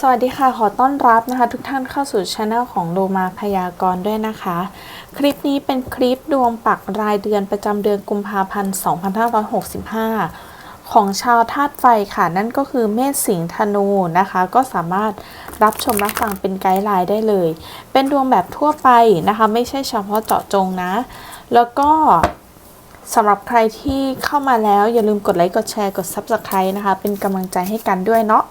สวัสดีค่ะ ขอต้อนรับนะคะทุกท่านเข้าสู่ช anel ของโลมาพยากรณ์ด้วยนะคะ คลิปนี้เป็นคลิปดวงปักรายเดือนประจำเดือนกุมภาพันธ์ 2565 ของชาวธาตุไฟค่ะ นั่นก็คือเมษสิงห์ธนูนะคะ ก็สามารถรับชมรับฟังเป็นไกด์ไลน์ได้เลย เป็นดวงแบบทั่วไปนะคะ ไม่ใช่เฉพาะเจาะจงนะ แล้วก็สำหรับใครที่เข้ามาแล้วอย่าลืมกดไลค์กดแชร์กด Subscribe นะคะ เป็นกำลังใจให้กันด้วยเนาะ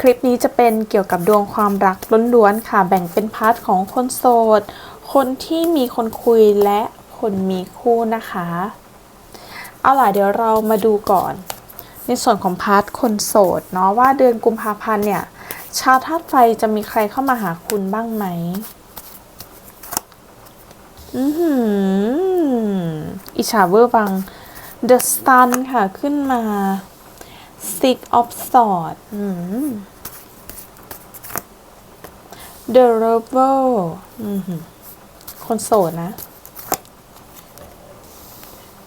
คลิปนี้จะเป็นเกี่ยวกับดวงความรักล้วนๆค่ะ แบ่งเป็นพาร์ทของคนโสด คนที่มีคนคุยและคนมีคู่นะคะ เอาล่ะเดี๋ยวเรามาดูก่อน ในส่วนของพาร์ทคนโสดเนาะว่าเดือนกุมภาพันธ์เนี่ย ชาวธาตุไฟจะมีใครเข้ามาหาคุณบ้างไหม อือหืออิจฉาเวอร์วัง The Sun ค่ะขึ้นมา Six of Swords อืม The Rebel คนโสดนะ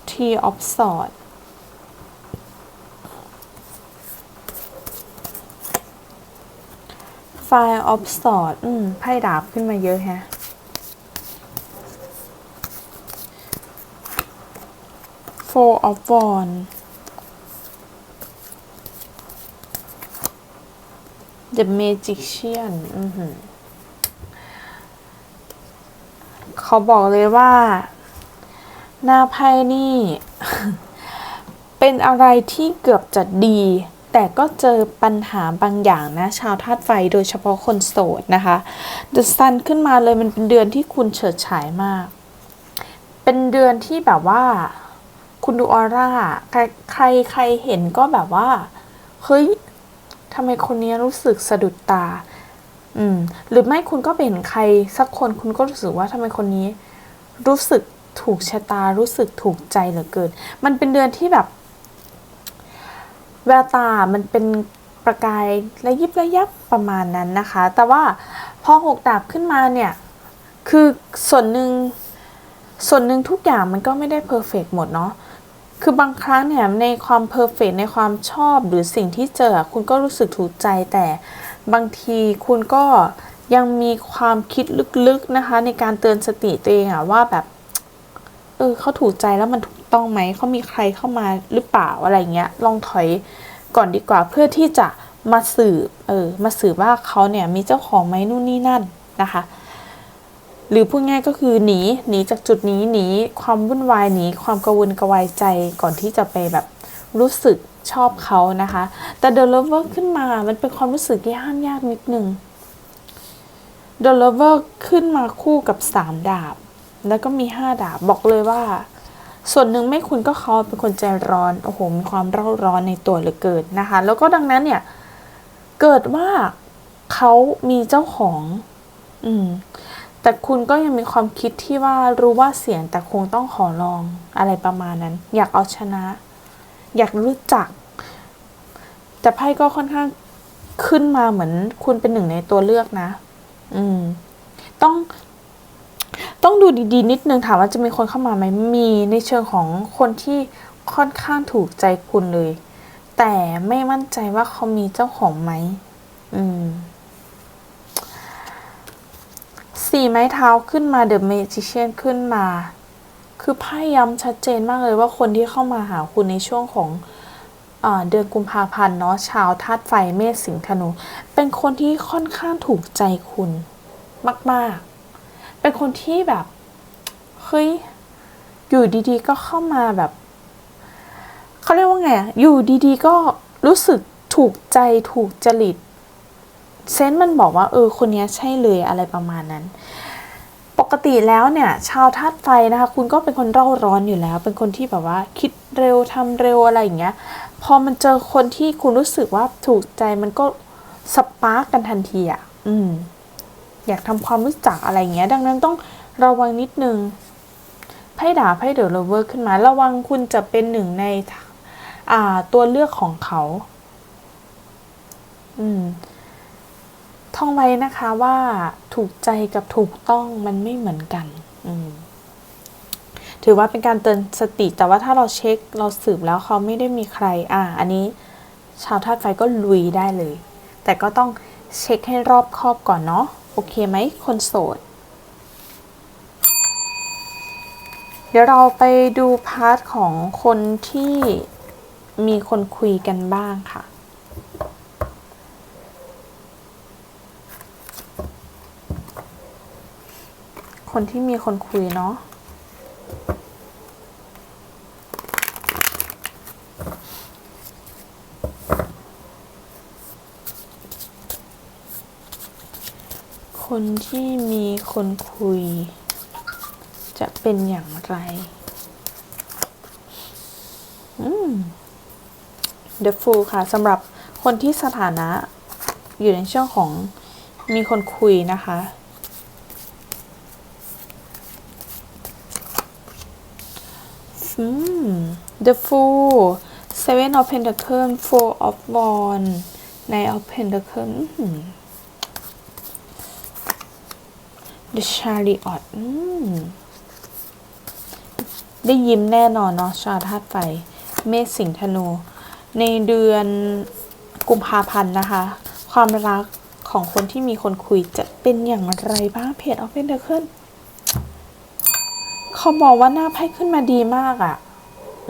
T of Swords Fire of Sword อืม ไพ่ดาบขึ้นมาเยอะแฮะ Four of Wands The Magician อือหือ เขาบอกเลยว่า หน้าไพ่นี่ เป็นอะไรที่เกือบจะดี แต่ก็เจอปัญหาบางอย่างนะ ชาวธาตุไฟโดยเฉพาะคนโสดนะคะ The Sun ขึ้นมาเลยมันเป็นเดือนที่คุณเฉิดฉายมาก เป็นเดือนที่แบบว่า คุณดูออร่าใครใครใครเห็นก็แบบว่า เฮ้ยทำไมคนนี้รู้สึกสะดุดตา อืม หรือไม่คุณก็ไปเห็นใครสักคนคุณก็รู้สึกว่าทำไมคนนี้ รู้สึกถูกชะตารู้สึกถูกใจเหลือเกิน มันเป็นเดือนที่แบบแววตา มันเป็นประกายระยิบระยับประมาณนั้นนะคะ แต่ว่าพอหกดาบขึ้นมาเนี่ย คือส่วนหนึ่งส่วนหนึ่งทุกอย่างมันก็ไม่ได้เพอร์เฟกหมดเนาะ คือบางครั้งเนี่ยในความเพอร์เฟกในความชอบหรือสิ่งที่เจอคุณก็รู้สึกถูกใจแต่ บางทีคุณก็ยังมีความคิดลึกๆนะคะ ในการเตือนสติตัวเองอะว่าแบบเออเขาถูกใจแล้วมันถูกต้องไหมเขามีใครเข้ามาหรือเปล่าอะไรเงี้ยลองถอยก่อนดีกว่าเพื่อที่จะมาสืบเออมาสืบว่าเขาเนี่ยมีเจ้าของไหมนู่นนี่นั่นนะคะ หรือพูดง่ายก็คือหนีหนีจากจุดนี้หนีความวุ่นวายหนีความกระวนกระวายใจก่อนที่จะไปแบบรู้สึก ชอบเขานะคะ แต่ The Lover ขึ้นมามันเป็นความรู้สึกที่ห้ามยากนิดนึง The Lover ขึ้นมาคู่กับสามดาบ แล้วก็มีห้าดาบบอกเลยว่า ส่วนหนึ่งไม่คุณก็เขาเป็นคนใจร้อน โอ้โห มีความเร่าร้อนในตัวเหลือเกินนะคะ แล้วก็ดังนั้นเนี่ย เกิดว่าเขามีเจ้าของ อืมแต่คุณก็ยังมีความคิดที่ว่ารู้ว่าเสี่ยงแต่คงต้องขอลองอะไรประมาณนั้น อยากเอาชนะ อยากรู้จัก แต่ไพ่ก็ค่อนข้างขึ้นมาเหมือน คุณเป็นหนึ่งในตัวเลือกนะ อืม ต้องต้องดูดีๆ นิดนึงถามว่าจะมีคนเข้ามาไหมมีในเชิงของคนที่ค่อนข้างถูกใจคุณเลย แต่ไม่มั่นใจว่าเขามีเจ้าของไหมอืมสี่ไม้เท้าขึ้นมาเดอะเมจิเชียนขึ้นมา คือไพ่ย้ำชัดเจนมากเลยว่าคนที่เข้ามาหาคุณในช่วงของเดือนกุมภาพันธ์เนาะชาวธาตุไฟเมษสิงห์ธนู เป็นคนที่ค่อนข้างถูกใจคุณมาก ๆ เป็นคนที่แบบเฮ้ยอยู่ดีๆ ก็เข้ามาแบบเขาเรียกว่าไงอยู่ดีๆ ก็รู้สึกถูกใจถูกจริตเซนส์มันบอกว่าเออคนนี้ใช่เลยอะไรประมาณนั้น กติแล้วเนี่ยชาวธาตุไฟนะคะ คุณก็เป็นคนเร่าร้อนอยู่แล้ว เป็นคนที่แบบว่าคิดเร็วทำเร็วอะไรอย่างเงี้ย พอมันเจอคนที่คุณรู้สึกว่าถูกใจมันก็สปาร์กกันทันทีอะ อืม อยากทำความรู้จักอะไรอย่างเงี้ย ดังนั้นต้องระวังนิดนึงไพ่ดาไพ่เดอะโลเวอร์ขึ้นมา ระวังคุณจะเป็นหนึ่งใน อ่า ตัวเลือกของเขา อืม ท่องไว้นะคะว่าถูกใจกับถูกต้องมันไม่เหมือนกันถือว่าเป็นการเตือนสติแต่ว่าถ้าเราเช็คเราสืบแล้วเขาไม่ได้มีใคร อ่า อันนี้ชาวธาตุไฟก็ลุยได้เลย แต่ก็ต้องเช็คให้รอบคอบก่อนเนาะโอเคไหมคนโสด เดี๋ยวเราไปดูพาร์ทของคนที่มีคนคุยกันบ้างค่ะ คนที่มีคนคุยเนาะคนที่มีคนคุย จะเป็นอย่างไร อืม The Fool ค่ะสำหรับคนที่สถานะอยู่ในช่วงของมีคนคุยนะคะ อืม The Fool Seven of Pentacles Four of Wands Nine of Pentacles The Chariot อืมได้ยิ้มแน่นอนเนาะชาวธาตุไฟ เมษสิงธนู ในเดือนกุมภาพันธ์นะคะ ความรักของคนที่มีคนคุยจะเป็นอย่างไรบ้างเพจออฟเฟนเดอร์เคิลเขาบอกว่าหน้าไพ่ขึ้นมาดีมากอะ่ะ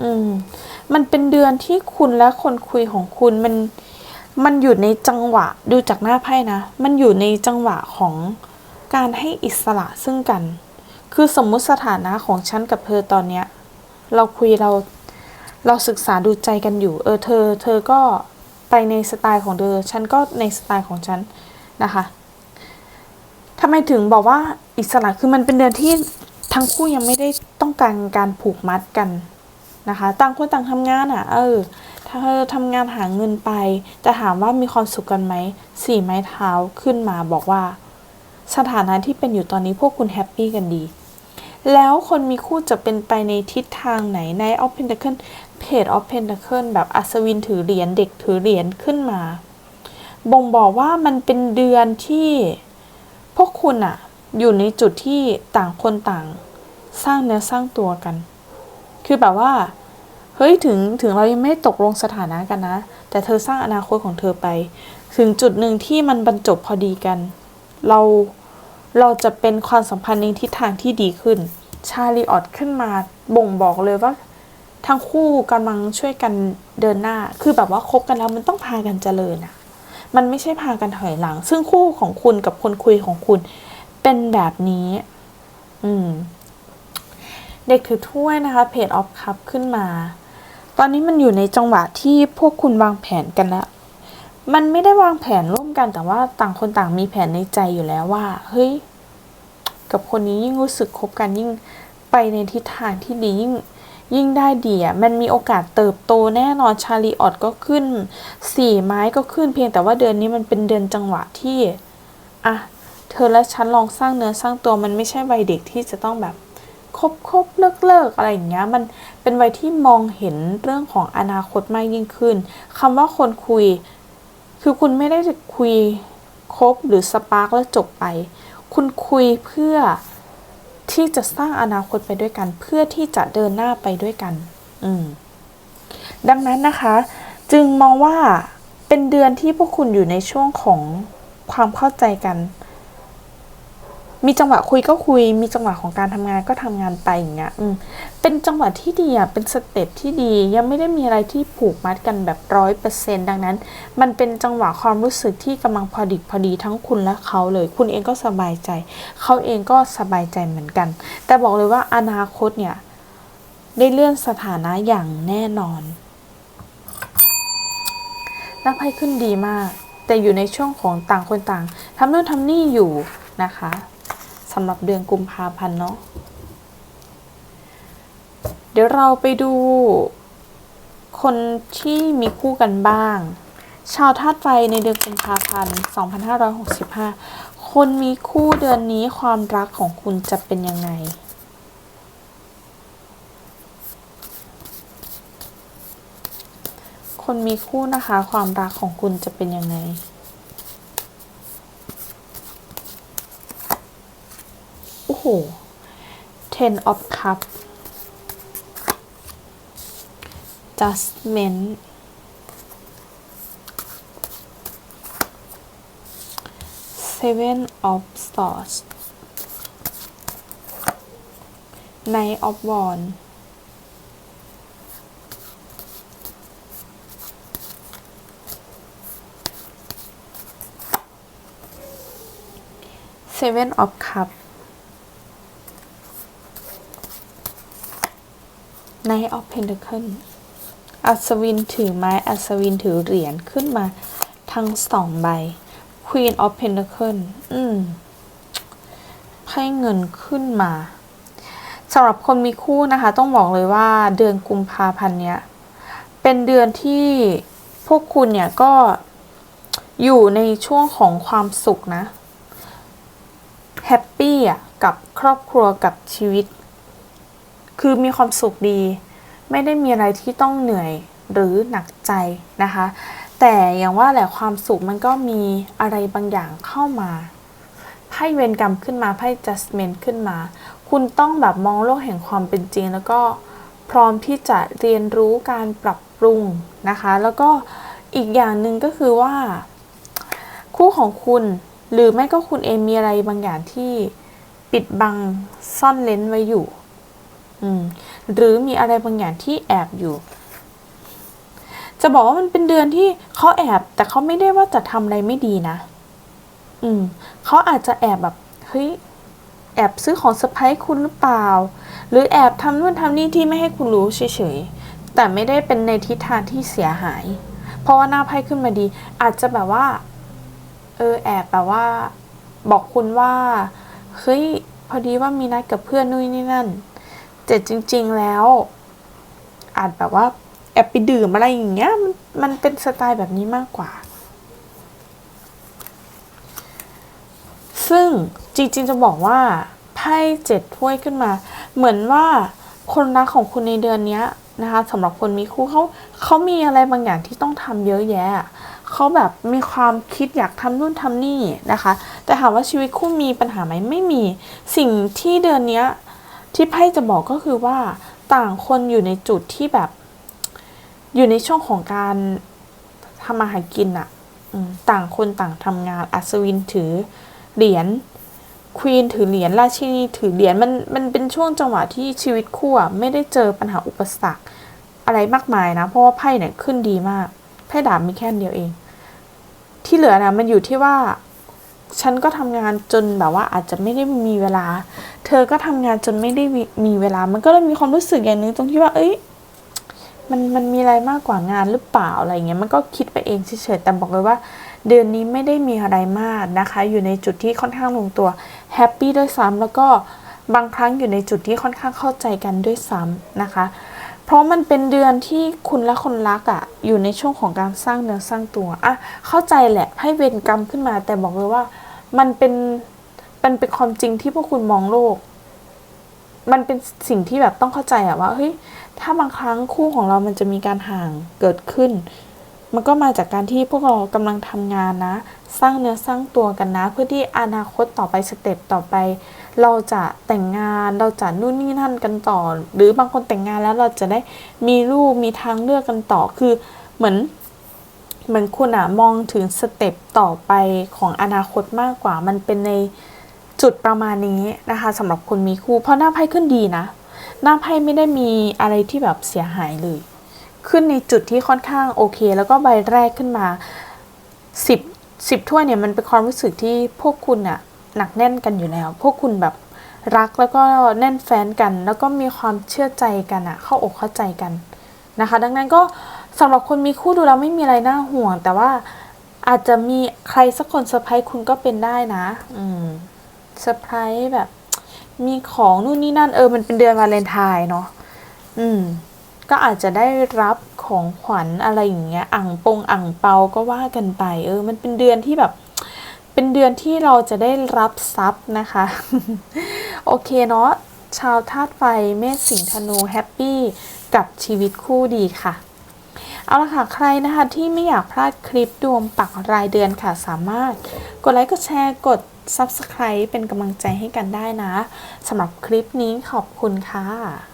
อืม มันเป็นเดือนที่คุณและคนคุยของคุณมัน มันอยู่ในจังหวะดูจากหน้าไพ่นะ มันอยู่ในจังหวะของการให้อิสระซึ่งกัน คือสมมุติสถานะของฉันกับเธอตอนเนี้ย เราคุยเรา เราศึกษาดูใจกันอยู่ เออเธอ เธอก็ไปในสไตล์ของเธอ ฉันก็ในสไตล์ของฉันนะคะทำไมถึงบอกว่าอิสระ คือมันเป็นเดือนที่ทั้งคู่ยังไม่ได้ต้องการการผูกมัดกัน นะคะ ต่างคนต่างทำงานอะ่ะ เออ ถ้าเธอทำงานหาเงินไป จะถามว่ามีความสุขกันไหม สี่ไม้เท้าขึ้นมาบอกว่า สถานะที่เป็นอยู่ตอนนี้พวกคุณแฮปปี้กันดี แล้วคนมีคู่จะเป็นไปในทิศทางไหนในออฟเพน a เคิลเพจออฟเพน a เคิลแบบอัศวินถือเหรียญเด็กถือเหรียญขึ้นมา บ่งบอกว่ามันเป็นเดือนที่พวกคุณอะอยู่ในจุดที่ต่างคนต่าง สร้างเนื้อสร้างตัวกัน คือแบบว่า เฮ้ยถึงถึงเรายังไม่ตกลงสถานะกันนะ แต่เธอสร้างอนาคตของเธอไป ถึงจุดหนึ่งที่มันบรรจบพอดีกัน เราเราจะเป็นความสัมพันธ์ในทิศทางที่ดีขึ้น ชาลีออดขึ้นมาบ่งบอกเลยว่า ทั้งคู่กำลังช่วยกันเดินหน้า คือแบบว่าคบกันแล้วมันต้องพากันเจริญอะมันไม่ใช่พากันถอยหลัง ซึ่งคู่ของคุณกับคนคุยของคุณเป็นแบบนี้ อืม เด็กถือถ้วยนะคะเพจออฟคัพขึ้นมา ตอนนี้มันอยู่ในจังหวะที่พวกคุณวางแผนกันแล้วมันไม่ได้วางแผนร่วมกันแต่ว่าต่างคนต่างมีแผนในใจอยู่แล้วว่า เฮ้ย กับคนนี้ยิ่งรู้สึกคบกันยิ่งไปในทิศทางที่ดียิ่งยิ่งได้ดีอะมันมีโอกาสเติบโตแน่นอนชาลีออดก็ขึ้นสี่ไม้ก็ขึ้นเพียงแต่ว่าเดือนนี้มันเป็นเดือนจังหวะที่อะเธอและฉันลองสร้างเนื้อสร้างตัวมันไม่ใช่วัยเด็กที่จะต้องแบบ คบคบเลิกเลิกอะไรอย่างเงี้ย มันเป็นวัยที่มองเห็นเรื่องของอนาคตมากยิ่งขึ้นคำว่าคนคุย คือคุณไม่ได้จะคุยคบหรือสปาร์กแล้วจบไป คุณคุยเพื่อที่จะสร้างอนาคตไปด้วยกัน เพื่อที่จะเดินหน้าไปด้วยกัน อืม ดังนั้นนะคะ จึงมองว่าเป็นเดือนที่พวกคุณอยู่ในช่วงของความเข้าใจกัน มีจังหวะคุยก็คุย มีจังหวะของการทำงานก็ทำงานไปอย่างเงี้ยเป็นจังหวะที่ดีอะเป็นสเต็ปที่ดียังไม่ได้มีอะไรที่ผูกมัดกันแบบร้อยเปอร์เซ็นดังนั้น มันเป็นจังหวะความรู้สึกที่กำลังพอดิบพอดีทั้งคุณและเขาเลย คุณเองก็สบายใจ เขาเองก็สบายใจเหมือนกัน แต่บอกเลยว่าอนาคตเนี่ยได้เลื่อนสถานะอย่างแน่นอนนับให้ขึ้นดีมาก แต่อยู่ในช่วงของต่างคนต่างทำโน่นทำนี่อยู่นะคะ สำหรับเดือนกุมภาพันธ์เนาะ เดี๋ยวเราไปดู คนที่มีคู่กันบ้าง ชาวธาตุไฟในเดือนกุมภาพันธ์ 2565 คนมีคู่เดือนนี้ความรักของคุณจะเป็นยังไงคนมีคู่นะคะ ความรักของคุณจะเป็นยังไง โอ้โห ten of cup judgment seven of swords knight of wands seven of cup knight of pentacle อัศวินถือไม้ อัศวินถือเหรียญขึ้นมาทั้งสองใบ Queen of Pentacle อืมไพ่เงินขึ้นมาสำหรับคนมีคู่นะคะ ต้องบอกเลยว่าเดือนกุมภาพันธ์เนี้ย เป็นเดือนที่พวกคุณเนี่ยก็อยู่ในช่วงของความสุขนะ แฮปปี้อะ กับครอบครัวกับชีวิต คือมีความสุขดี ไม่ได้มีอะไรที่ต้องเหนื่อยหรือหนักใจนะคะ แต่อย่างว่าแหละความสุขมันก็มีอะไรบางอย่างเข้ามาไพ่เวรกรรมขึ้นมาไพ่ judgment ขึ้นมา คุณต้องแบบมองโลกแห่งความเป็นจริง แล้วก็พร้อมที่จะเรียนรู้การปรับปรุงนะคะ แล้วก็อีกอย่างหนึ่งก็คือว่า คู่ของคุณหรือไม่ก็คุณเองมีอะไรบางอย่างที่ปิดบังซ่อนเลนไว้อยู่ หรือมีอะไรบางอย่างที่แอบอยู่ จะบอกว่ามันเป็นเดือนที่เขาแอบ แต่เขาไม่ได้ว่าจะทำอะไรไม่ดีนะ อืมเขาอาจจะแอบแบบเฮ้ยแอบซื้อของเซอร์ไพรส์คุณหรือเปล่า หรือแอบทำนู่นทำนี่ที่ไม่ให้คุณรู้เฉยๆ แต่ไม่ได้เป็นในทิศทางที่เสียหาย เพราะว่าหน้าไพ่ขึ้นมาดี อาจจะแบบว่า เออแอบแบบว่า บอกคุณว่า เฮ้ย พอดีว่ามีนัดกับเพื่อนนู่นนี่นั่น แต่จริง ๆแล้วอาจแบบว่า แอบไปดื่มอะไรอย่างเงี้ยมันมันเป็นสไตล์แบบนี้มากกว่า ซึ่งจริง ๆ จะบอกว่าไพ่เจ็ดถ้วยขึ้นมา เหมือนว่าคนรักของคุณในเดือนนี้นะคะสำหรับคนมีคู่เขาเขามีอะไรบางอย่างที่ต้องทำเยอะแยะเขาแบบมีความคิดอยากทำนู่นทำนี่นะคะ แต่ถามว่าชีวิตคู่มีปัญหาไหมไม่มี สิ่งที่เดือนนี้ ที่ไพ่จะบอกก็คือว่าต่างคนอยู่ในจุดที่แบบ อยู่ในช่วงของการทำมาหากินอะต่างคนต่างทำงานอัศวินถือเหรียญควีนถือเหรียญราชินีถือเหรียญมันมันเป็นช่วงจังหวะที่ชีวิตคู่ไม่ได้เจอปัญหาอุปสรรคอะไรมากมายนะ เพราะว่าไพ่เนี่ยขึ้นดีมากไพ่ดาบมีแค่เดียวเอง ที่เหลือนะมันอยู่ที่ว่า ฉันก็ทำงานจนแบบว่าอาจจะไม่ได้มีเวลา เธอก็ทำงานจนไม่ได้มีเวลา มันก็เลยมีความรู้สึกอย่างนึงตรงที่ว่า เอ้ย มันมันมีอะไรมากกว่างานหรือเปล่าอะไรเงี้ย มันก็คิดไปเองเฉยๆ แต่บอกเลยว่า เดือนนี้ไม่ได้มีอะไรมากนะคะ อยู่ในจุดที่ค่อนข้างลงตัวแฮปปี้ด้วยซ้ำแล้วก็บางครั้งอยู่ในจุดที่ค่อนข้างเข้าใจกันด้วยซ้ำนะคะ เพราะมันเป็นเดือนที่คุณและคนรักอะ่ะ อยู่ในช่วงของการสร้างเนื้อสร้างตัวอะเข้าใจแหละให้เวรกรรมขึ้นมาแต่บอกเลยว่า มันเป็นมันเป็นความจริงที่พวกคุณมองโลก มันเป็นสิ่งที่แบบต้องเข้าใจอะว่าเฮ้ยถ้าบางครั้งคู่ของเรามันจะมีการห่างเกิดขึ้น มันก็มาจากการที่พวกเรากำลังทำงานนะ สร้างเนื้อสร้างตัวกันนะ เพื่อที่อนาคตต่อไปสเต็ปต่อไป เราจะแต่งงานเราจะนู่นนี่นั่นกันต่อ หรือบางคนแต่งงานแล้วเราจะได้มีลูกมีทางเลือกกันต่อคือเหมือน เหมือนคุณอะมองถึงสเต็ปต่อไปของอนาคตมากกว่า มันเป็นในจุดประมาณนี้นะคะสำหรับคนมีคู่ เพราะหน้าไพ่ขึ้นดีนะ หน้าไพ่ไม่ได้มีอะไรที่แบบเสียหายเลย ขึ้นในจุดที่ค่อนข้างโอเค แล้วก็ใบแรกขึ้นมาสิบสิบถ้วยเนี่ยมันเป็นความรู้สึกที่พวกคุณอะหนักแน่นกันอยู่แล้ว พวกคุณแบบรักแล้วก็แน่นแฟนกัน แล้วก็มีความเชื่อใจกันอะเข้าอกเข้าใจกันนะคะ ดังนั้นก็ สำหรับคนมีคู่ดูแล้วไม่มีอะไรน่าห่วง แต่ว่าอาจจะมีใครสักคนเซอร์ไพรส์คุณก็เป็นได้นะ อืมเซอร์ไพรส์แบบ มีของนู่นนี่นั่นเออมันเป็นเดือนวาเลนไทน์เนาะอืม ก็อาจจะได้รับของขวัญอะไรอย่างเงี้ยอ่างปงอ่างเปาก็ว่ากันไป เออ มันเป็นเดือนที่แบบ เป็นเดือนที่เราจะได้รับทรัพย์นะคะ โอเคเนาะชาวธาตุไฟเมษสิงห์ธนูแฮปปี้กับชีวิตคู่ดีค่ะ เอาละค่ะใครนะคะที่ไม่อยากพลาดคลิปดวงปักรายเดือนค่ะ สามารถกดไลค์กดแชร์กด Subscribe เป็นกำลังใจให้กันได้นะสำหรับคลิปนี้ขอบคุณค่ะ